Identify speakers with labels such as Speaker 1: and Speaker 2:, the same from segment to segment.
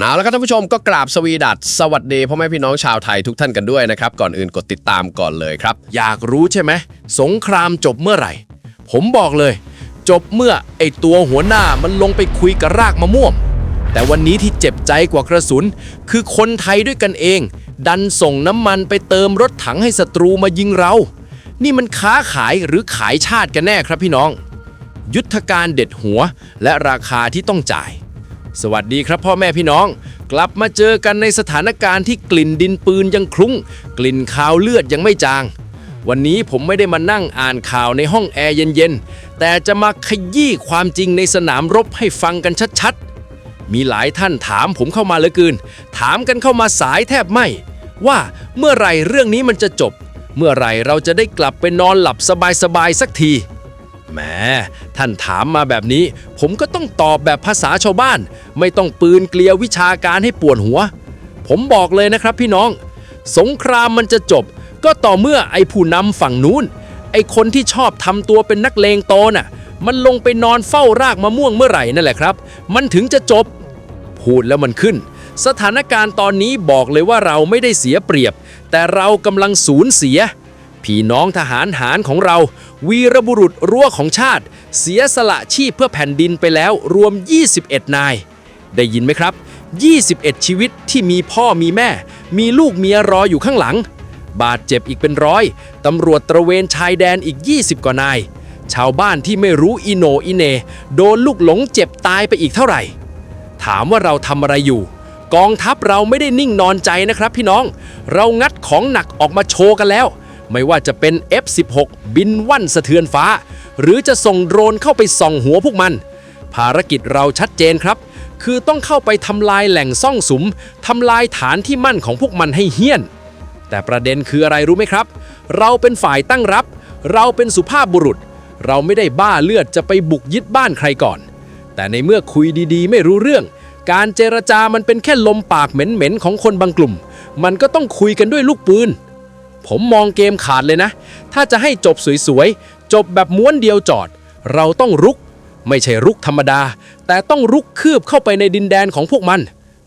Speaker 1: เอาแล้วครับท่านผู้ชมก็กราบสวีดัสสวัสดีพ่อแม่พี่น้องชาวไทยทุกท่านกันด้วยนะครับ ก่อนอื่นกดติดตามก่อนเลยครับ
Speaker 2: อยากรู้ใช่ไหมสงครามจบเมื่อไหร่ ผมบอกเลย จบเมื่อไอตัวหัวหน้ามันลงไปคุยกับรากมะม่วงแต่วันนี้ที่เจ็บใจกว่ากระสุน คือคนไทยด้วยกันเอง ดันส่งน้ำมันไปเติมรถถังให้ศัตรูมายิงเรา นี่มันค้าขายหรือขายชาติกันแน่ครับพี่น้อง ยุทธการเด็ดหัวและราคาที่ต้องจ่าย สวัสดีครับพ่อแม่พี่น้อง กลับมาเจอกันในสถานการณ์ที่กลิ่นดินปืนยังคลุ้ง กลิ่นคาวเลือดยังไม่จาง วันนี้ผมไม่ได้มานั่งอ่านข่าวในห้องแอร์เย็นๆ แต่จะมาขยี้ความจริงในสนามรบให้ฟังกันชัดๆ มีหลายท่านถามผมเข้ามาเหลือเกิน ถามกันเข้ามาสายแทบไหมว่าเมื่อไหร่เรื่องนี้มันจะจบ เมื่อไหร่เราจะได้กลับไปนอนหลับสบายๆสักที แหมท่านถามมาแบบนี้ ผมก็ต้องตอบแบบภาษาชาวบ้าน ไม่ต้องปืนเกลียววิชาการให้ปวดหัว ผมบอกเลยนะครับพี่น้อง สงครามมันจะจบ ก็ต่อเมื่อไอ้ผู้นำฝั่งนู้น ไอ้คนที่ชอบทำตัวเป็นนักเลงโตน่ะ มันลงไปนอนเฝ้ารากมะม่วงเมื่อไหร่นั่นแหละครับ มันถึงจะจบ พูดแล้วมันขึ้น สถานการณ์ตอนนี้บอกเลยว่าเราไม่ได้เสียเปรียบ แต่เรากำลังสูญเสีย พี่น้องทหารหารของเรา วีรบุรุษรั้วของชาติ เสียสละชีพเพื่อแผ่นดินไปแล้วรวม 21 นาย ได้ยินไหมครับ 21 ชีวิตที่มีพ่อมีแม่ มีลูกเมียรออยู่ข้างหลัง บาดเจ็บอีกเป็นร้อยตำรวจตระเวนชายแดนอีก 20 กว่านาย ชาวบ้านที่ไม่รู้อิโนอิเน โดนลูกหลงเจ็บตายไปอีกเท่าไหร่ ถามว่าเราทำอะไรอยู่ กองทัพเราไม่ได้นิ่งนอนใจนะครับพี่น้อง เรางัดของหนักออกมาโชว์กันแล้ว ไม่ว่าจะเป็น F16 บินว่นสะเทือนฟ้า หรือจะส่งโดรนเข้าไปส่องหัวพวกมัน ภารกิจเราชัดเจนครับ คือต้องเข้าไปทำลายแหล่งซ่องสุมทำลายฐานที่มั่นของพวกมันให้เฮี้ยน แต่ประเด็นคืออะไรรู้ไหมครับ เราเป็นฝ่ายตั้งรับ เราเป็นสุภาพบุรุษ เราไม่ได้บ้าเลือดจะไปบุกยึดบ้านใครก่อน แต่ในเมื่อคุยดีๆ ไม่รู้เรื่องการเจรจามันเป็นแค่ลมปากเหม็นๆของคนบางกลุ่ม มันก็ต้องคุยกันด้วยลูกปืน ผมมองเกมขาดเลยนะ ถ้าจะให้จบสวยๆ จบแบบม้วนเดียวจอด เราต้องรุก ไม่ใช่รุกธรรมดา แต่ต้องรุกคืบเข้าไปในดินแดนของพวกมัน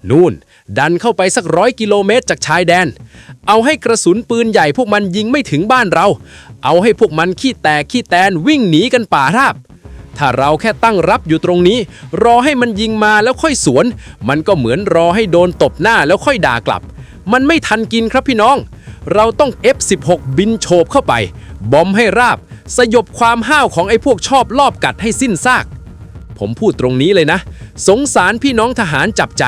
Speaker 2: นู่น ดันเข้าไปสักร้อยกิโลเมตรจากชายแดน เอาให้กระสุนปืนใหญ่พวกมันยิงไม่ถึงบ้านเรา เอาให้พวกมันขี้แตกขี้แตนวิ่งหนีกันป่าราบถ้าเราแค่ตั้งรับอยู่ตรงนี้ รอให้มันยิงมาแล้วค่อยสวน มันก็เหมือนรอให้โดนตบหน้าแล้วค่อยด่ากลับ มันไม่ทันกินครับพี่น้อง เราต้อง F16 บินโฉบเข้าไป บอมให้ราบ สยบความห้าวของไอ้พวกชอบลอบกัดให้สิ้นซาก ผมพูดตรงนี้เลยนะ สงสารพี่น้องทหารจับใจ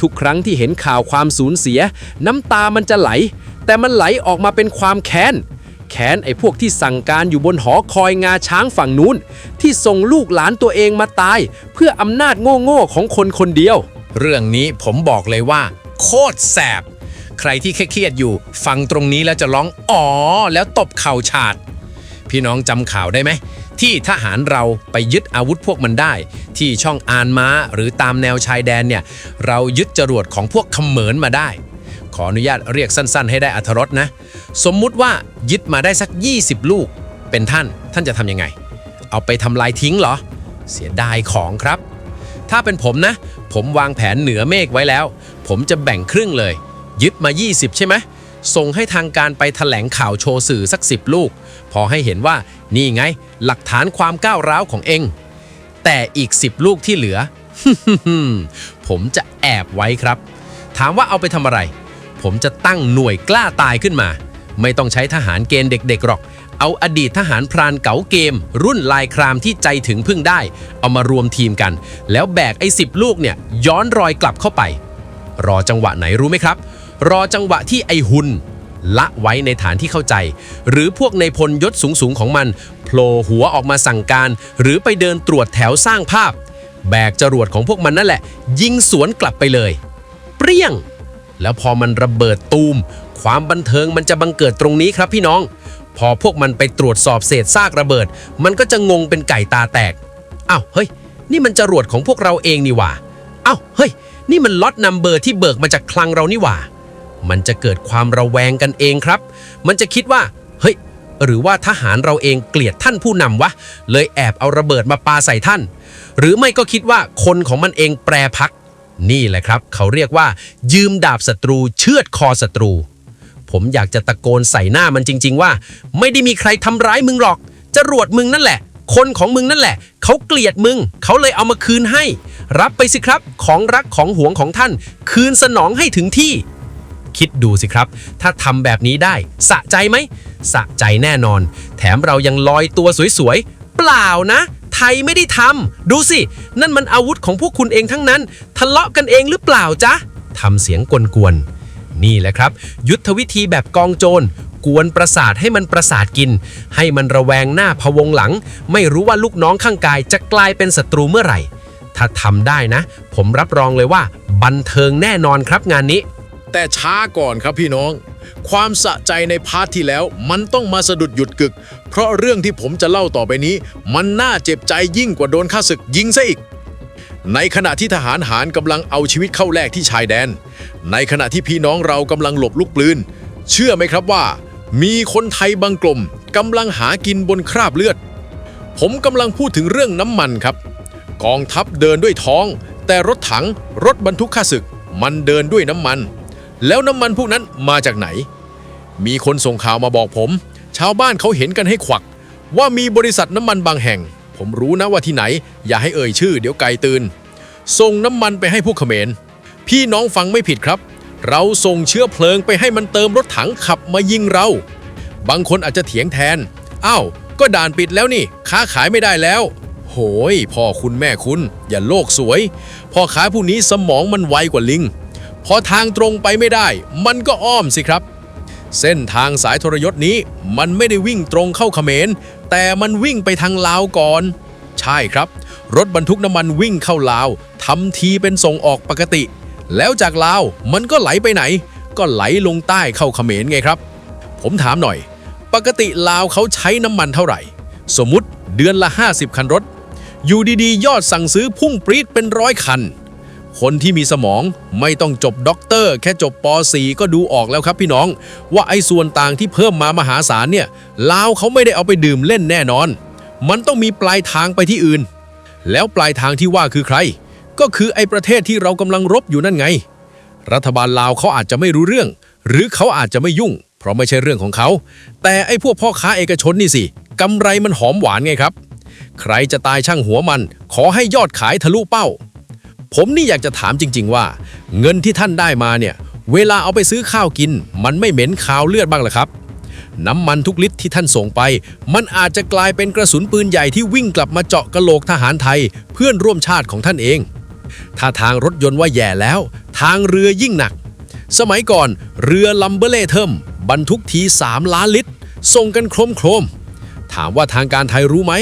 Speaker 2: ทุกครั้งที่เห็นข่าวความสูญเสีย น้ำตามันจะไหล แต่มันไหลออกมาเป็นความแค้นแค้นไอ้พวกที่สั่งการอยู่บนหอคอยงาช้างฝั่งนู้น ที่ส่งลูกหลานตัวเองมาตาย เพื่ออำนาจโง่ๆของคนคนเดียว
Speaker 3: เรื่องนี้ผมบอกเลยว่า โคตรแสบ ใครที่เครียดอยู่ ฟังตรงนี้แล้วจะร้องอ๋อแล้วตบเข่าฉาด พี่น้องจำข่าวได้ไหม ที่ทหารเราไปยึดอาวุธพวกมันได้ ที่ช่องอานม้าหรือตามแนวชายแดนเนี่ยเรายึดจรวดของพวกเขมรมาได้ ขออนุญาตเรียกสั้น ๆ ให้ได้อัธรสนะ สมมุติว่ายึดมาได้สัก 20 ลูก เป็นท่านท่านจะทำยังไง เอาไปทำลายทิ้งเหรอ เสียดายของครับ ถ้าเป็นผมนะ ผมวางแผนเหนือเมฆไว้แล้ว ผมจะแบ่งครึ่งเลย ยึดมา 20 ใช่ไหมส่งให้ทางการไปถแถลงข่าวโชว์สื่อสัก10ลูก พอให้เห็นว่านี่ไงหลักฐานความก้าวร้าวของเอง แต่อีก 10 ลูกที่เหลือ ผมจะแอบไว้ครับ ถามว่าเอาไปทำอะไร ผมจะตั้งหน่วยกล้าตายขึ้นมา ไม่ต้องใช้ทหารเกณฑ์เด็กๆหรอก เอาอดีตทหารพรานเก๋าเกม รุ่นลายครามที่ใจถึงพึ่งได้ เอามารวมทีมกัน แล้วแบกไอ้สิบลูกเนี่ยย้อนรอยกลับเข้าไป รอจังหวะไหนรู้ไหมครับ รอจังหวะที่ไอหุนละไว้ในฐานที่เข้าใจ หรือพวกในพลยศสูงๆของมันโผล่หัวออกมาสั่งการ หรือไปเดินตรวจแถวสร้างภาพ แบกจรวดของพวกมันนั่นแหละ ยิงสวนกลับไปเลย เปรี้ยง แล้วพอมันระเบิดตูม ความบันเทิงมันจะบังเกิดตรงนี้ครับพี่น้อง พอพวกมันไปตรวจสอบเศษซากระเบิด มันก็จะงงเป็นไก่ตาแตกอ้าวเฮ้ย นี่มันจรวดของพวกเราเองนี่หว่าอ้าวเฮ้ย นี่มันล็อตนัมเบอร์ที่เบิกมาจากคลังเรานี่หว่า มันจะเกิดความระแวงกันเองครับ มันจะคิดว่า เฮ้ย หรือว่าทหารเราเองเกลียดท่านผู้นำวะ เลยแอบเอาระเบิดมาปาใส่ท่าน หรือไม่ก็คิดว่าคนของมันเองแปรพัก นี่แหละครับ เขาเรียกว่า ยืมดาบศัตรู เชือดคอศัตรู ผมอยากจะตะโกนใส่หน้ามันจริง ๆ ว่า ไม่ได้มีใครทำร้ายมึงหรอกจรวดมึงนั่นแหละ คนของมึงนั่นแหละ เขาเกลียดมึง เขาเลยเอามาคืนให้ รับไปสิครับ ของรักของหวงของท่าน คืนสนองให้ถึงที่ คิดดูสิครับ ถ้าทำแบบนี้ได้สะใจไหมสะใจแน่นอน แถมเรายังลอยตัวสวยๆ เปล่านะ ไทยไม่ได้ทำดูสิ นั่นมันอาวุธของพวกคุณเองทั้งนั้น ทะเลาะกันเองหรือเปล่าจ๊ะทำเสียงกวนๆนี่แหละครับ ยุทธวิธีแบบกองโจรกวนประสาทให้มันประสาทกิน ให้มันระแวงหน้าพะวงหลัง ไม่รู้ว่าลูกน้องข้างกายจะกลายเป็นศัตรูเมื่อไหร่ ถ้าทำได้นะ ผมรับรองเลยว่า บันเทิงแน่นอนครับงานนี้
Speaker 2: แต่ช้าก่อนครับพี่น้อง ความสะใจในพาร์ทที่แล้ว มันต้องมาสะดุดหยุดกึก เพราะเรื่องที่ผมจะเล่าต่อไปนี้ มันน่าเจ็บใจยิ่งกว่าโดนข้าศึกยิงซะอีก ในขณะที่ทหารหารกำลังเอาชีวิตเข้าแลกที่ชายแดน ในขณะที่พี่น้องเรากำลังหลบลูกปืน เชื่อไหมครับว่า มีคนไทยบางกลุ่มกำลังหากินบนคราบเลือด ผมกำลังพูดถึงเรื่องน้ำมันครับ กองทัพเดินด้วยท้อง แต่รถถังรถบรรทุกข้าศึก มันเดินด้วยน้ำมัน แล้วน้ำมันพวกนั้นมาจากไหน มีคนส่งข่าวมาบอกผม ชาวบ้านเขาเห็นกันให้ขวัก ว่ามีบริษัทน้ำมันบางแห่ง ผมรู้นะว่าที่ไหน อย่าให้เอ่ยชื่อเดี๋ยวไกลตื่นส่งน้ำมันไปให้พวกเขมร พี่น้องฟังไม่ผิดครับ เราส่งเชื้อเพลิงไปให้มันเติมรถถังขับมายิงเรา บางคนอาจจะเถียงแทน อ้าว ก็ด่านปิดแล้วนี่ ค้าขายไม่ได้แล้ว โหย พ่อคุณแม่คุณ อย่าโลกสวย พ่อค้าผู้นี้สมองมันไวกว่าลิง พอทางตรงไปไม่ได้ มันก็อ้อมสิครับ เส้นทางสายทรยศนี้มันไม่ได้วิ่งตรงเข้าเขมร แต่มันวิ่งไปทางลาวก่อน ใช่ครับ รถบรรทุกน้ำมันวิ่งเข้าลาวทำทีเป็นส่งออกปกติ แล้วจากลาวมันก็ไหลไปไหน ก็ไหลลงใต้เข้าเขมรไงครับ ผมถามหน่อย ปกติลาวเขาใช้น้ำมันเท่าไหร่ สมมุติเดือนละ 50 คันรถ อยู่ดีๆ ยอดสั่งซื้อพุ่งปรี๊ดเป็นร้อยคัน คนที่มีสมองไม่ต้องจบด็อกเตอร์ แค่จบป .4 ก็ดูออกแล้วครับพี่น้อง ว่าไอ้ส่วนต่างที่เพิ่มมามหาศาลเนี่ยลาวเขาไม่ได้เอาไปดื่มเล่นแน่นอน มันต้องมีปลายทางไปที่อื่น แล้วปลายทางที่ว่าคือใคร ก็คือไอ้ประเทศที่เรากำลังรบอยู่นั่นไง รัฐบาลลาวเขาอาจจะไม่รู้เรื่อง หรือเขาอาจจะไม่ยุ่ง เพราะไม่ใช่เรื่องของเขา แต่ไอ้พวกพ่อค้าเอกชนนี่สิกำไรมันหอมหวานไงครับ ใครจะตายช่างหัวมัน ขอให้ยอดขายทะลุเป้า ผมนี่อยากจะถามจริง ๆ ว่า เงินที่ท่านได้มาเนี่ย เวลาเอาไปซื้อข้าวกิน มันไม่เหม็นคาวเลือดบ้างเหรอครับ น้ำมันทุกลิตรที่ท่านส่งไป มันอาจจะกลายเป็นกระสุนปืนใหญ่ที่วิ่งกลับมาเจาะกะโหลกทหารไทย เพื่อนร่วมชาติของท่านเอง ถ้าทางรถยนต์ว่าแย่แล้ว ทางเรือยิ่งหนัก สมัยก่อน เรือลัมเบอร์เล่เทิมบรรทุกที3ล้านลิตรส่งกันโครมโครมๆถามว่าทางการไทยรู้ไหม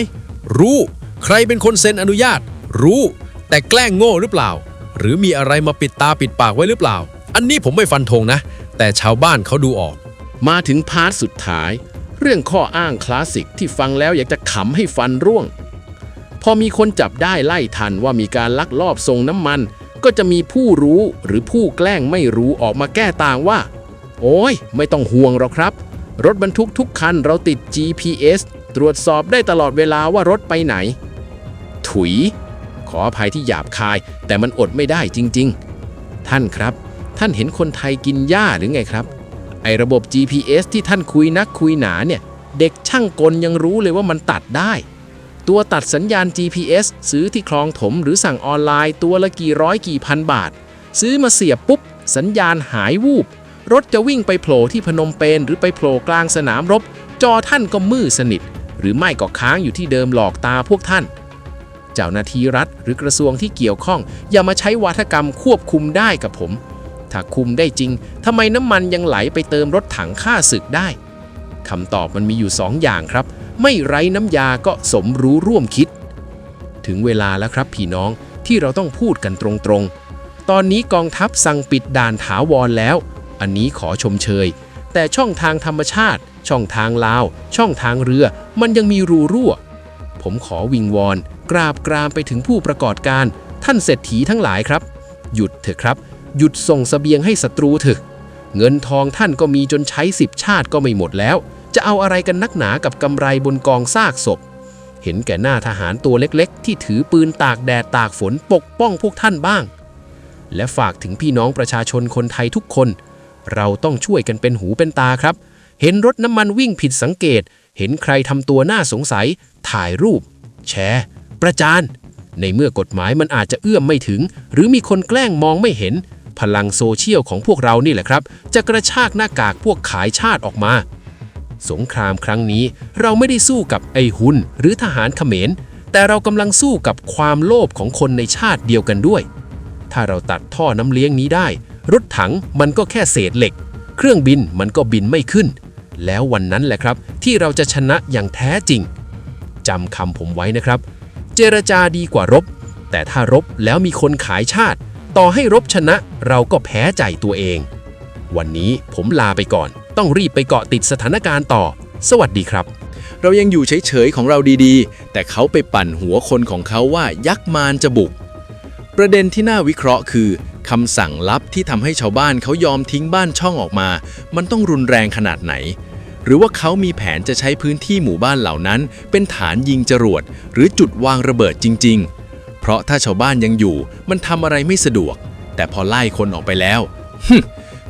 Speaker 2: รู้ ใครเป็นคนเซ็นอนุญาต รู้ แต่แกล้งโง่หรือเปล่า หรือมีอะไรมาปิดตาปิดปากไว้หรือเปล่า อันนี้ผมไม่ฟันธงนะ แต่ชาวบ้านเขาดูออก
Speaker 4: มาถึงพาร์ทสุดท้าย เรื่องข้ออ้างคลาสสิกที่ฟังแล้วอยากจะขำให้ฟันร่วง พอมีคนจับได้ไล่ทันว่ามีการลักลอบส่งน้ำมัน ก็จะมีผู้รู้หรือผู้แกล้งไม่รู้ออกมาแก้ต่างว่า โอ้ยไม่ต้องห่วงหรอกครับ รถบรรทุกทุกคันเราติด GPS ตรวจสอบได้ตลอดเวลาว่ารถไปไหน ถุย ขออภัยที่หยาบคาย แต่มันอดไม่ได้จริง ๆ ท่านครับ ท่านเห็นคนไทยกินหญ้าหรือไงครับ ไอระบบ GPS ที่ท่านคุยนักคุยหนาเนี่ย เด็กช่างกลยังรู้เลยว่ามันตัดได้ ตัวตัดสัญญาณ GPS ซื้อที่คลองถมหรือสั่งออนไลน์ตัวละกี่ร้อยกี่พันบาท ซื้อมาเสียบปุ๊บ สัญญาณหายวูบรถจะวิ่งไปโผล่ที่พนมเปญหรือไปโผล่กลางสนามรบ จอท่านก็มืดสนิท หรือไม่ก็ค้างอยู่ที่เดิมหลอกตาพวกท่าน เจ้าหน้าที่รัฐหรือกระทรวงที่เกี่ยวข้อง อย่ามาใช้วาทกรรมควบคุมได้กับผม ถ้าคุมได้จริงทำไมน้ำมันยังไหลไปเติมรถถังฆ่าศึกได้คำตอบมันมีอยู่สองอย่างครับ ไม่ไร้น้ำยาก็สมรู้ร่วมคิด ถึงเวลาแล้วครับพี่น้องที่เราต้องพูดกันตรงๆ ตอนนี้กองทัพสั่งปิดด่านถาวรแล้ว อันนี้ขอชมเชย แต่ช่องทางธรรมชาติ ช่องทางลาว ช่องทางเรือ มันยังมีรูรั่ว ผมขอวิงวอน กราบกรามไปถึงผู้ประกอบการ ท่านเศรษฐีทั้งหลายครับ หยุดเถอะครับ หยุดส่งเสบียงให้ศัตรูเถอะ เงินทองท่านก็มีจนใช้สิบชาติก็ไม่หมดแล้ว จะเอาอะไรกันนักหนากับกำไรบนกองซากศพ เห็นแก่หน้าทหารตัวเล็กๆ ที่ถือปืนตากแดดตากฝนปกป้องพวกท่านบ้าง
Speaker 5: และฝากถึงพี่น้องประชาชนคนไทยทุกคน เราต้องช่วยกันเป็นหูเป็นตาครับ เห็นรถน้ำมันวิ่งผิดสังเกต เห็นใครทำตัวน่าสงสัย ถ่ายรูป แชร์ ประจาน ในเมื่อกฎหมายมันอาจจะเอื้อมไม่ถึง หรือมีคนแกล้งมองไม่เห็น พลังโซเชียลของพวกเรานี่แหละครับ จะกระชากหน้ากากพวกขายชาติออกมา สงครามครั้งนี้เราไม่ได้สู้กับไอ้หุนหรือทหารเขมร แต่เรากำลังสู้กับความโลภของคนในชาติเดียวกันด้วย ถ้าเราตัดท่อน้ำเลี้ยงนี้ได้ รถถังมันก็แค่เศษเหล็ก เครื่องบินมันก็บินไม่ขึ้น แล้ววันนั้นแหละครับที่เราจะชนะอย่างแท้จริงจำคำผมไว้นะครับ จรจาดีกว่ารบ แต่ถ้ารบแล้วมีคนขายชาติ ต่อให้รบชนะเราก็แพ้ใจตัวเอง วันนี้ผมลาไปก่อน ต้องรีบไปเกาะติดสถานการณ์ต่อ สวัสดีครับ
Speaker 4: เรายังอยู่เฉยๆของเราดีๆ แต่เขาไปปั่นหัวคนของเขาว่ายักษ์มารจะบุก ประเด็นที่น่าวิเคราะห์คือคำสั่งลับที่ทำให้ชาวบ้านเขายอมทิ้งบ้านช่องออกมา มันต้องรุนแรงขนาดไหน หรือว่าเขามีแผนจะใช้พื้นที่หมู่บ้านเหล่านั้น เป็นฐานยิงจรวด หรือจุดวางระเบิดจริง ๆ เพราะถ้าชาวบ้านยังอยู่มันทำอะไรไม่สะดวก แต่พอไล่คนออกไปแล้ว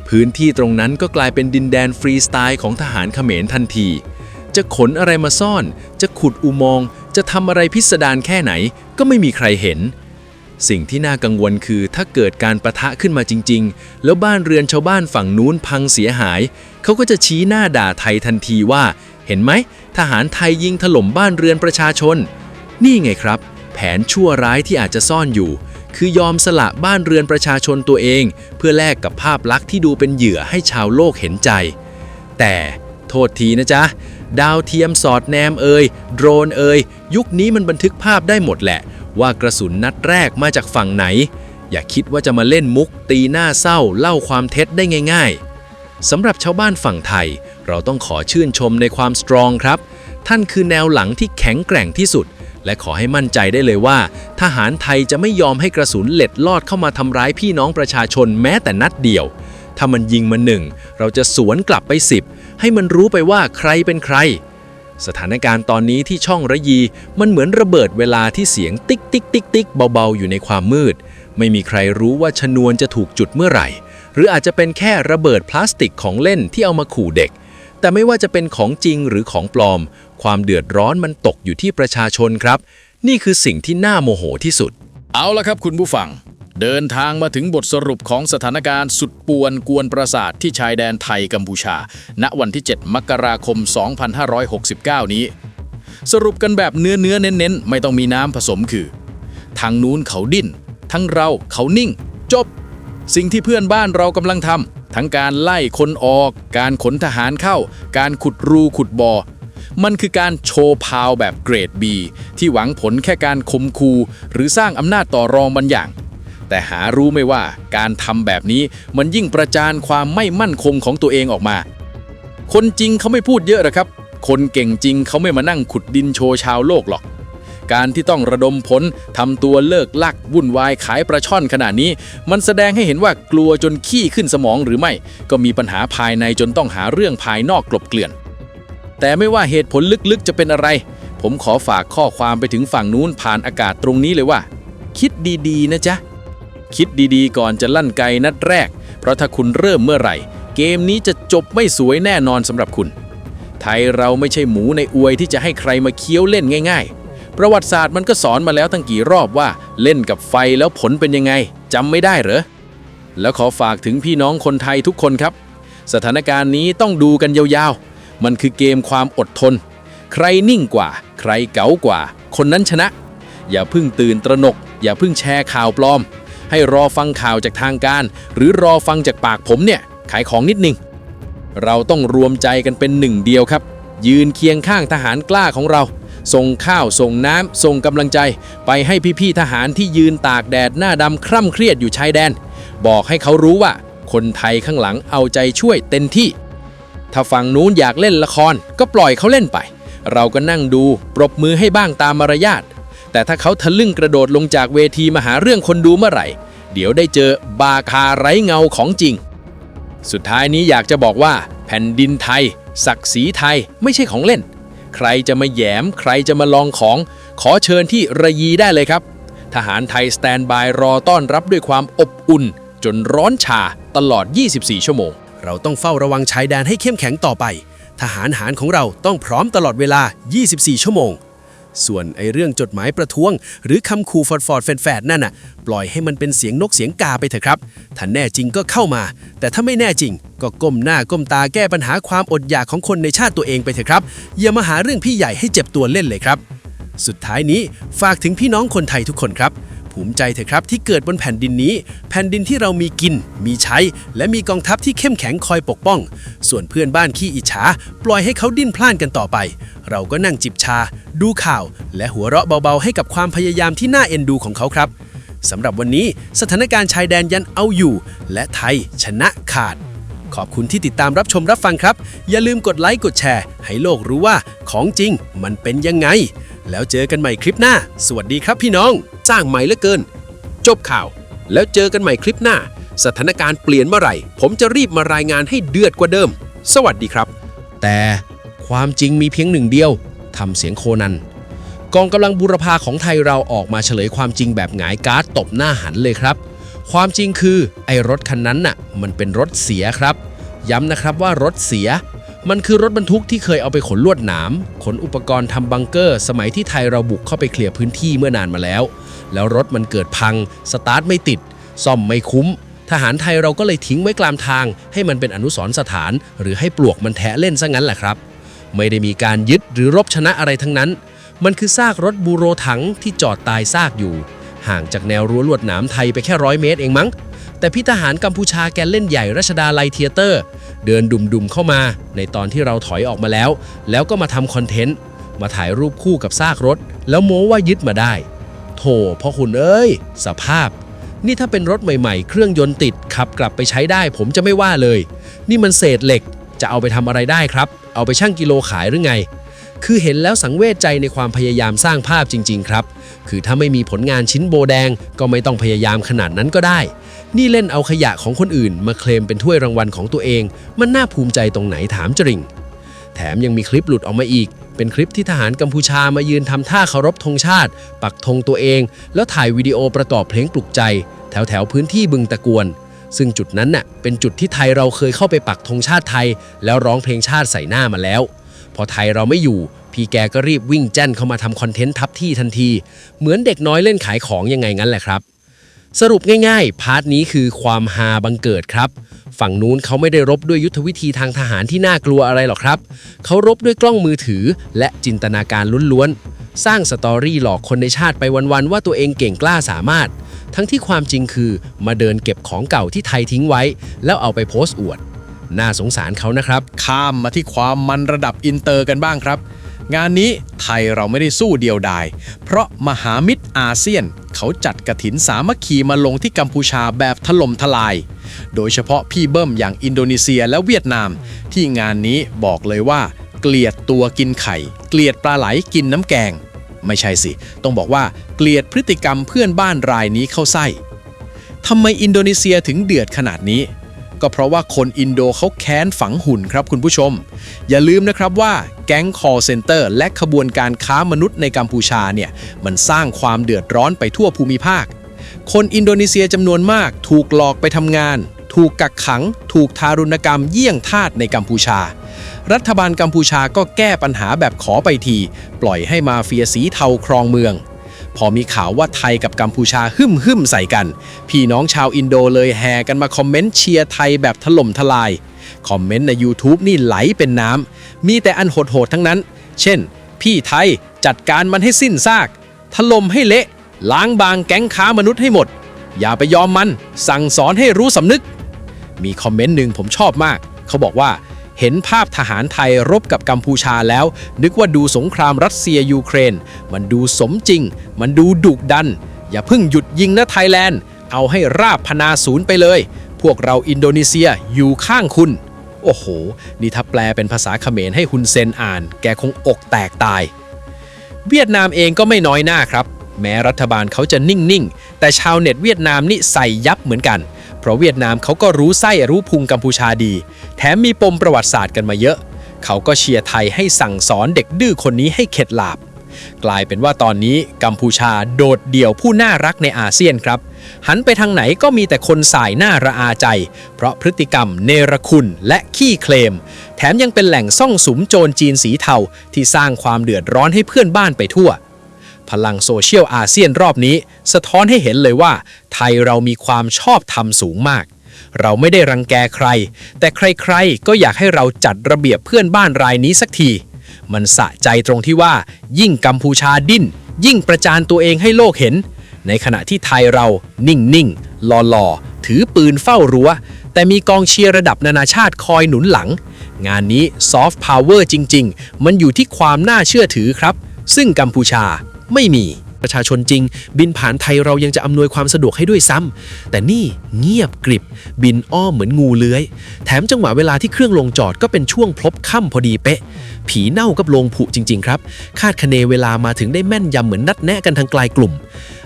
Speaker 4: พื้นที่ตรงนั้นก็กลายเป็นดินแดนฟรีสไตล์ของทหารเขมรทันที จะขนอะไรมาซ่อน จะขุดอุโมงค์จะทำอะไรพิสดารแค่ไหนก็ไม่มีใครเห็น สิ่งที่น่ากังวลคือถ้าเกิดการประทะขึ้นมาจริง ๆ แล้วบ้านเรือนชาวบ้านฝั่งนู้นพังเสียหาย เขาก็จะชี้หน้าด่าไทยทันทีว่า เห็นไหม ทหารไทยยิงถล่มบ้านเรือนประชาชน นี่ไงครับ แผนชั่วร้ายที่อาจจะซ่อนอยู่ คือยอมสละบ้านเรือนประชาชนตัวเอง เพื่อแลกกับภาพลักษณ์ที่ดูเป็นเหยื่อให้ชาวโลกเห็นใจ แต่โทษทีนะจ๊ะดาวเทียมสอดแนมเอ่ยโดรนเอ่ยยุคนี้มันบันทึกภาพได้หมดแหละ ว่ากระสุนนัดแรกมาจากฝั่งไหน อย่าคิดว่าจะมาเล่นมุก ตีหน้าเศร้า เล่าความเท็จได้ง่าย ๆสำหรับชาวบ้านฝั่งไทย เราต้องขอชื่นชมในความสตรองครับ ท่านคือแนวหลังที่แข็งแกร่งที่สุด และขอให้มั่นใจได้เลยว่า ทหารไทยจะไม่ยอมให้กระสุนเล็ดลอดเข้ามาทำร้ายพี่น้องประชาชนแม้แต่นัดเดียว ถ้ามันยิงมาหนึ่งเราจะสวนกลับไปสิบให้มันรู้ไปว่าใครเป็นใคร สถานการณ์ตอนนี้ที่ช่องระยีมันเหมือนระเบิดเวลาที่เสียงติ๊กติ๊กติ๊กติ๊กเบาๆ อยู่ในความมืด ไม่มีใครรู้ว่าชนวนจะถูกจุดเมื่อไหร่ หรืออาจจะเป็นแค่ระเบิดพลาสติกของเล่นที่เอามาขู่เด็ก แต่ไม่ว่าจะเป็นของจริงหรือของปลอม ความเดือดร้อนมันตกอยู่ที่ประชาชนครับ นี่คือสิ่งที่น่าโมโหที่สุด
Speaker 2: เอาละครับคุณผู้ฟัง เดินทางมาถึงบทสรุปของสถานการณ์สุดป่วนกวนประสาทที่ชายแดนไทยกัมพูชา ณวันที่ 7 มกราคม 2569 นี้ สรุปกันแบบเนื้อเนื้อเน้นๆ ไม่ต้องมีน้ำผสมคือ ทางนู้นเขาดิ้น ทั้งเราเขานิ่ง จบ สิ่งที่เพื่อนบ้านเรากำลังทำทั้งการไล่คนออก การขนทหารเข้า การขุดรูขุดบอ่อมันคือการโชว์พาวแบบเกรด B ที่หวังผลแค่การคมคูหรือสร้างอำนาจต่อรองบางอย่าง แต่หารู้ไม่ว่าการทำแบบนี้มันยิ่งประจานความไม่มั่นคงของตัวเองออกมา คนจริงเขาไม่พูดเยอะหรอกครับ คนเก่งจริงเขาไม่มานั่งขุดดินโชว์ชาวโลกหรอก การที่ต้องระดมผลทำตัวเลิกลักวุ่นวายขายปลาช่อนขนาดนี้ มันแสดงให้เห็นว่ากลัวจนขี้ขึ้นสมองหรือไม่ ก็มีปัญหาภายในจนต้องหาเรื่องภายนอกกลบเกลื่อน แต่ไม่ว่าเหตุผลลึกๆจะเป็นอะไร ผมขอฝากข้อความไปถึงฝั่งนู้นผ่านอากาศตรงนี้เลยว่า คิดดีๆนะจ๊ะ คิดดีๆ ก่อนจะลั่นไกนัดแรก เพราะถ้าคุณเริ่มเมื่อไหร่ เกมนี้จะจบไม่สวยแน่นอนสำหรับคุณ ไทยเราไม่ใช่หมูในอวยที่จะให้ใครมาเคี้ยวเล่นง่าย ๆ ประวัติศาสตร์มันก็สอนมาแล้วตั้งกี่รอบว่าเล่นกับไฟแล้วผลเป็นยังไงจำไม่ได้เหรอ แล้วขอฝากถึงพี่น้องคนไทยทุกคนครับ สถานการณ์นี้ต้องดูกันยาวๆ มันคือเกมความอดทน ใครนิ่งกว่า ใครเก๋ากว่า คนนั้นชนะ อย่าเพิ่งตื่นตระหนก อย่าเพิ่งแชร์ข่าวปลอม ให้รอฟังข่าวจากทางการ หรือรอฟังจากปากผมเนี่ยขายของนิดนึง เราต้องรวมใจกันเป็นหนึ่งเดียวครับ ยืนเคียงข้างทหารกล้าของเรา ส่งข้าวส่งน้ำส่งกำลังใจ ไปให้พี่ๆทหารที่ยืนตากแดดหน้าดำคร่ำเครียดอยู่ชายแดน บอกให้เขารู้ว่า คนไทยข้างหลังเอาใจช่วยเต็มที่ ถ้าฝั่งนู้นอยากเล่นละครก็ปล่อยเขาเล่นไป เราก็นั่งดูปรบมือให้บ้างตามมารยาท แต่ถ้าเขาทะลึ่งกระโดดลงจากเวทีมาหาเรื่องคนดูเมื่อไหร่ เดี๋ยวได้เจอบาคาไร้เงาของจริง สุดท้ายนี้อยากจะบอกว่า แผ่นดินไทย ศักดิ์ศรีไทยไม่ใช่ของเล่น ใครจะมาแยม ใครจะมาลองของ ขอเชิญที่ระยีได้เลยครับ
Speaker 5: ทหารไทยสแตนบายรอต้อนรับด้วยความอบอุ่น จนร้อนชาตลอด 24 ชั่วโมง
Speaker 1: เราต้องเฝ้าระวังชายแดนให้เข้มแข็งต่อไป ทหารหารของเราต้องพร้อมตลอดเวลา 24 ชั่วโมง ส่วนไอเรื่องจดหมายประท้วง หรือคำขู่ฟอดฟอดแฟดๆนั่นน่ะ ปล่อยให้มันเป็นเสียงนกเสียงกาไปเถอะครับ ถ้าแน่จริงก็เข้ามา แต่ถ้าไม่แน่จริง ก็ก้มหน้าก้มตาแก้ปัญหาความอดอยากของคนในชาติตัวเองไปเถอะครับ อย่ามาหาเรื่องพี่ใหญ่ให้เจ็บตัวเล่นเลยครับ สุดท้ายนี้ฝากถึงพี่น้องคนไทยทุกคนครับ ภูมิใจเถอะครับที่เกิดบนแผ่นดินนี้ แผ่นดินที่เรามีกิน มีใช้ และมีกองทัพที่เข้มแข็งคอยปกป้อง ส่วนเพื่อนบ้านขี้อิจฉาปล่อยให้เขาดิ้นพล่านกันต่อไป เราก็นั่งจิบชา ดูข่าว และหัวเราะเบาๆ ให้กับความพยายามที่น่าเอ็นดูของเขาครับสำหรับวันนี้สถานการณ์ชายแดนยันเอาอยู่ และไทยชนะขาด ขอบคุณที่ติดตามรับชมรับฟังครับ อย่าลืมกดไลค์กดแชร์ ให้โลกรู้ว่าของจริงมันเป็นยังไง แล้วเจอกันใหม่คลิปหน้า สวัสดีครับพี่น้อง
Speaker 5: จ้างใหม่เหลือเกิน จบข่าว แล้วเจอกันใหม่คลิปหน้า สถานการณ์เปลี่ยนเมื่อไหร่ ผมจะรีบมารายงานให้เดือดกว่าเดิม สวัสดีครับ
Speaker 3: แต่ความจริงมีเพียงหนึ่งเดียวทำเสียงโคนันกองกำลังบูรพาของไทยเราออกมาเฉลยความจริงแบบหงายการ์ดตบหน้าหันเลยครับ ความจริงคือไอ้รถคันนั้นน่ะมันเป็นรถเสียครับ ย้ำนะครับว่ารถเสีย มันคือรถบรรทุกที่เคยเอาไปขนลวดหนาม ขนอุปกรณ์ทำบังเกอร์ สมัยที่ไทยเราบุกเข้าไปเคลียร์พื้นที่เมื่อนานมาแล้ว แล้วรถมันเกิดพัง สตาร์ทไม่ติด ซ่อมไม่คุ้ม ทหารไทยเราก็เลยทิ้งไว้กลางทาง ให้มันเป็นอนุสรณ์สถาน หรือให้ปลวกมันแทะเล่นซะงั้นแหละครับ ไม่ได้มีการยึดหรือรบชนะอะไรทั้งนั้น มันคือซากรถบูโรถังที่จอดตายซากอยู่ ห่างจากแนวรั้วลวดหนามไทยไปแค่ร้อยเมตรเองมั้งแต่พี่ทหารกัมพูชาแกเล่นใหญ่รัชดาไลเทียเตอร์ เดินดุมๆเข้ามา ในตอนที่เราถอยออกมาแล้ว แล้วก็มาทำคอนเทนต์ มาถ่ายรูปคู่กับซากรถ แล้วโม้ว่ายึดมาได้ โถพ่อคุณเอ้ย สภาพ นี่ถ้าเป็นรถใหม่ๆ เครื่องยนต์ติดขับกลับไปใช้ได้ ผมจะไม่ว่าเลย นี่มันเศษเหล็กจะเอาไปทำอะไรได้ครับ เอาไปชั่งกิโลขายหรือไง คือเห็นแล้วสังเวชใจในความพยายามสร้างภาพจริง ๆ ครับ คือถ้าไม่มีผลงานชิ้นโบแดงก็ไม่ต้องพยายามขนาดนั้นก็ได้ นี่เล่นเอาขยะของคนอื่น มาเคลมเป็นถ้วยรางวัลของตัวเอง มันน่าภูมิใจตรงไหนถามจริง แถมยังมีคลิปหลุดออกมาอีก เป็นคลิปที่ทหารกัมพูชามายืนทำท่าเคารพธงชาติ ปักธงตัวเอง แล้วถ่ายวิดีโอประกอบเพลงปลุกใจ แถวแถวพื้นที่บึงตะกวนซึ่งจุดนั้นน่ะเป็นจุดที่ไทยเราเคยเข้าไปปักธงชาติไทย แล้วร้องเพลงชาติใส่หน้ามาแล้ว พอไทยเราไม่อยู่ พี่แกก็รีบวิ่งแจ้นเข้ามาทำคอนเทนต์ทับที่ทันที เหมือนเด็กน้อยเล่นขายของยังไงงั้นแหละครับ สรุปง่ายๆ พาร์ทนี้คือความฮาบังเกิดครับ ฝั่งนู้นเขาไม่ได้รบด้วยยุทธวิธีทางทหารที่น่ากลัวอะไรหรอกครับ เขารบด้วยกล้องมือถือ และจินตนาการล้วนๆ สร้างสตอรี่หลอกคนในชาติไปวันๆว่าตัวเองเก่งกล้าสามารถ ทั้งที่ความจริงคือมาเดินเก็บของเก่าที่ไทยทิ้งไว้ แล้วเอาไปโพสต์อวด น่าสงสารเขานะครับ
Speaker 2: ข้ามมาที่ความมันระดับอินเตอร์กันบ้างครับ งานนี้ไทยเราไม่ได้สู้เดียวดาย เพราะมหามิตรอาเซียน เขาจัดกระถินสามัคคีมาลงที่กัมพูชาแบบถล่มทลาย โดยเฉพาะพี่เบิ้มอย่างอินโดนีเซียและเวียดนาม ที่งานนี้บอกเลยว่า เกลียดตัวกินไข่ เกลียดปลาไหลกินน้ำแกง ไม่ใช่สิ ต้องบอกว่าเกลียดพฤติกรรมเพื่อนบ้านรายนี้เข้าไส้ทำไมอินโดนีเซียถึงเดือดขนาดนี้ ก็เพราะว่าคนอินโดเขาแค้นฝังหุ่นครับคุณผู้ชม อย่าลืมนะครับว่าแก๊ง call center และขบวนการค้ามนุษย์ในกัมพูชาเนี่ยมันสร้างความเดือดร้อนไปทั่วภูมิภาค คนอินโดนีเซียจำนวนมากถูกหลอกไปทำงาน ถูกกักขัง ถูกทารุณกรรมเยี่ยงทาสในกัมพูชา รัฐบาลกัมพูชาก็แก้ปัญหาแบบขอไปที ปล่อยให้มาเฟียสีเทาครองเมือง พอมีข่าวว่าไทยกับกัมพูชาหึ่มหึมใส่กัน พี่น้องชาวอินโดเลยแห่กันมาคอมเมนต์เชียร์ไทยแบบถล่มทลาย คอมเมนต์ใน YouTube นี่ไหลเป็นน้ำ มีแต่อันโหดๆทั้งนั้น เช่น พี่ไทยจัดการมันให้สิ้นซาก ถล่มให้เละ ล้างบางแก๊งค้ามนุษย์ให้หมด อย่าไปยอมมัน สั่งสอนให้รู้สำนึก มีคอมเมนต์หนึ่งผมชอบมาก เขาบอกว่า เห็นภาพทหารไทยรบกับกัมพูชาแล้ว นึกว่าดูสงครามรัสเซียยูเครน มันดูสมจริง มันดูดุดัน อย่าเพิ่งหยุดยิงนะไทยแลนด์ เอาให้ราบพนาศูนย์ไปเลย พวกเราอินโดนีเซียอยู่ข้างคุณ โอ้โห นี่ถ้าแปลเป็นภาษาเขมรให้ฮุนเซนอ่าน แกคงอกแตกตาย เวียดนามเองก็ไม่น้อยหน้าครับ แม้รัฐบาลเขาจะนิ่งๆ แต่ชาวเน็ตเวียดนามนี่ใส่ยับเหมือนกัน เพราะเวียดนามเขาก็รู้ไส้รู้พุงกัมพูชาดี แถมมีปมประวัติศาสตร์กันมาเยอะ เขาก็เชียร์ไทยให้สั่งสอนเด็กดื้อคนนี้ให้เข็ดหลาบ กลายเป็นว่าตอนนี้กัมพูชาโดดเดี่ยวผู้น่ารักในอาเซียนครับ หันไปทางไหนก็มีแต่คนสายหน้าระอาใจ เพราะพฤติกรรมเนรคุณและขี้เคลม แถมยังเป็นแหล่งซ่องสุมโจรจีนสีเทาที่สร้างความเดือดร้อนให้เพื่อนบ้านไปทั่ว พลังโซเชียลอาเซียนรอบนี้ สะท้อนให้เห็นเลยว่า ไทยเรามีความชอบธรรมสูงมาก เราไม่ได้รังแกใคร แต่ใครๆ ก็อยากให้เราจัดระเบียบเพื่อนบ้านรายนี้สักที มันสะใจตรงที่ว่า ยิ่งกัมพูชาดิ้น ยิ่งประจานตัวเองให้โลกเห็น ในขณะที่ไทยเรานิ่งๆหล่อๆถือปืนเฝ้ารั้ว แต่มีกองเชียร์ระดับนานาชาติคอยหนุนหลังงานนี้ซอฟต์พาวเวอร์จริง ๆ มันอยู่ที่ความน่าเชื่อถือครับ ซึ่งกัมพูชา ไม่มี
Speaker 6: ประชาชนจริง บินผ่านไทยเรายังจะอำนวยความสะดวกให้ด้วยซ้ำแต่นี่เงียบกริบ บินอ้อมเหมือนงูเลื้อย แถมจังหวะเวลาที่เครื่องลงจอดก็เป็นช่วงพลบค่ำพอดีเป๊ะ ผีเน่ากับลงผุจริง ๆ ครับ คาดคะเนเวลามาถึงได้แม่นยำเหมือนนัดแนะกันทางไกลกลุ่ม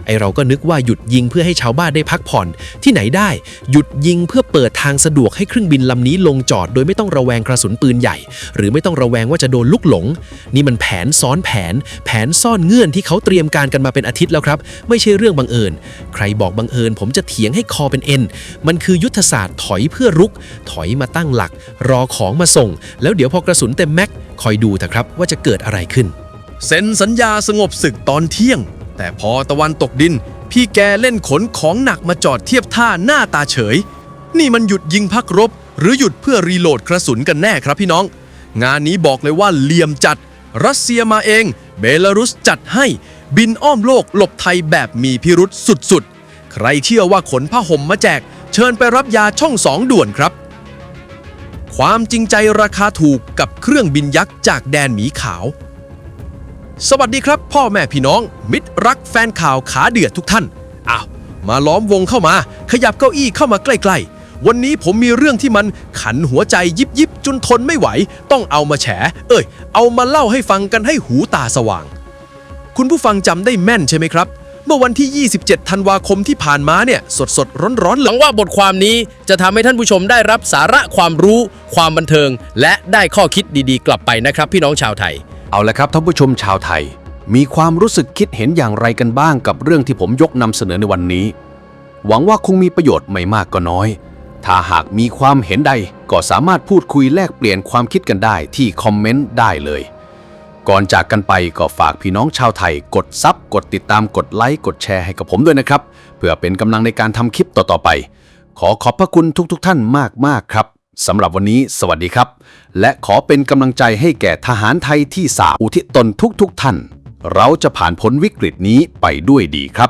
Speaker 6: ไอเราก็นึกว่าหยุดยิงเพื่อให้ชาวบ้านได้พักผ่อน ที่ไหนได้ หยุดยิงเพื่อเปิดทางสะดวกให้เครื่องบินลำนี้ลงจอด โดยไม่ต้องระแวงกระสุนปืนใหญ่ หรือไม่ต้องระแวงว่าจะโดนลุกหลง นี่มันแผนซ้อนแผน แผนซ่อนเงื่อนที่เขาเตรียมการกันมาเป็นอาทิตย์แล้วครับ ไม่ใช่เรื่องบังเอิญ ใครบอกบังเอิญ ผมจะเถียงให้คอเป็นเอ็นมันคือยุทธศาสตร์ถอยเพื่อรุก ถอยมาตั้งหลัก รอของมาส่ง แล้วเดี๋ยวพอกระสุนเต็มแม็กคอยดูเถอะครับว่าจะเกิดอะไรขึ้น
Speaker 7: เซ็นสัญญาสงบศึกตอนเที่ยง แต่พอตะวันตกดิน พี่แกเล่นขนของหนักมาจอดเทียบท่าหน้าตาเฉย นี่มันหยุดยิงพักรบ หรือหยุดเพื่อรีโหลดกระสุนกันแน่ครับพี่น้อง งานนี้บอกเลยว่าเหลี่ยมจัด รัสเซียมาเอง เบลารุสจัดให้บินอ้อมโลกหลบไทยแบบมีพิรุษสุดๆ ใครเชื่อว่าขนผ้าห่มมาแจก เชิญไปรับยาช่องสองด่วนครับ ความจริงใจราคาถูกกับเครื่องบินยักษ์จากแดนหมีขาว สวัสดีครับ พ่อแม่พี่น้อง มิตรรักแฟนข่าวขาเดือดทุกท่านอ้าวมาล้อมวงเข้ามา ขยับเก้าอี้เข้ามาใกล้ๆ วันนี้ผมมีเรื่องที่มันขันหัวใจยิบยิบจนทนไม่ไหว ต้องเอามาแฉ เอ้ย เอามาเล่าให้ฟังกันให้หูตาสว่าง คุณผู้ฟังจำได้แม่นใช่ไหมครับ เมื่อวันที่ 27 ธันวาคมที่ผ่านมาเนี่ย สดสดร้อนร้อน
Speaker 2: ห
Speaker 7: ลย
Speaker 2: วังว่าบทความนี้จะทำให้ท่านผู้ชมได้รับสาระความรู้ ความบันเทิง และได้ข้อคิดดีๆ กลับไปนะครับ พี่น้องชาวไทย
Speaker 5: เอาละครับท่านผู้ชมชาวไทย มีความรู้สึกคิดเห็นอย่างไรกันบ้างกับเรื่องที่ผมยกนำเสนอในวันนี้ หวังว่าคงมีประโยชน์ไม่มากก็น้อย ถ้าหากมีความเห็นใดก็สามารถพูดคุยแลกเปลี่ยนความคิดกันได้ที่คอมเมนต์ได้เลย ก่อนจากกันไปก็ฝากพี่น้องชาวไทย กดซับกดติดตามกดไลค์กดแชร์ให้กับผมด้วยนะครับ เพื่อเป็นกำลังในการทำคลิปต่อๆไป ขอขอบพระคุณทุกๆทท่านมากๆครับ สำหรับวันนี้สวัสดีครับ และขอเป็นกำลังใจให้แก่ทหารไทยที่สาอุทิศตนทุกๆทท่าน เราจะผ่านพ้นวิกฤตนี้ไปด้วยดีครับ